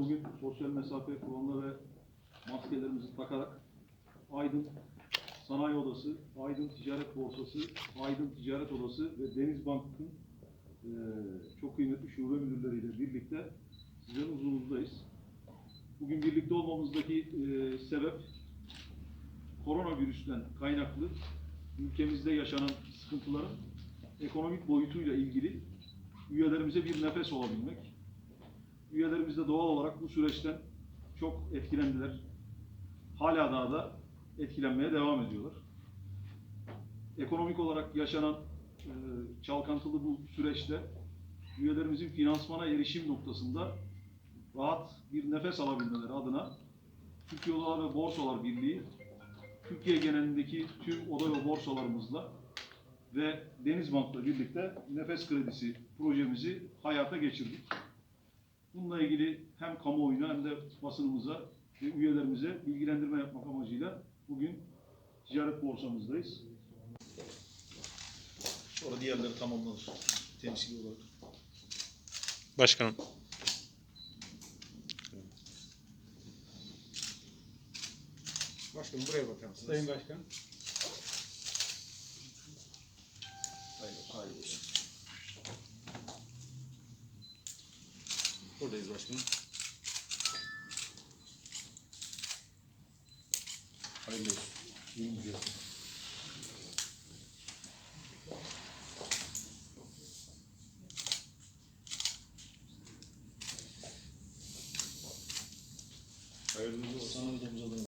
Bugün sosyal mesafe kuralına ve maskelerimizi takarak Aydın Sanayi Odası, Aydın Ticaret Borsası, Aydın Ticaret Odası ve Denizbank'ın eee çok kıymetli şube müdürleriyle birlikte sizlerin huzurumuzdayız. Bugün birlikte olmamızdaki eee, sebep koronavirüsten kaynaklı ülkemizde yaşanan sıkıntıların ekonomik boyutuyla ilgili üyelerimize bir nefes olabilmek. Üyelerimiz de doğal olarak bu süreçten çok etkilendiler. Hala daha da etkilenmeye devam ediyorlar. Ekonomik olarak yaşanan e, çalkantılı bu süreçte üyelerimizin finansmana erişim noktasında rahat bir nefes alabilmeleri adına Türkiye Odalar ve Borsalar Birliği Türkiye genelindeki tüm oda ve borsalarımızla ve Denizbank'la birlikte nefes kredisi projemizi hayata geçirdik. Bununla ilgili hem kamuoyuna hem de basınımıza ve üyelerimize bilgilendirme yapmak amacıyla bugün ticaret borsamızdayız. Sonra diğerleri tamamlanır. Temsili olarak. Başkanım. Başkanım buraya bakar mısınız? Sayın Başkan. Hayır, hayır Buradayız başkanım. Hayırlı olsun. İyi günler. Hayırlı olsun. Sana da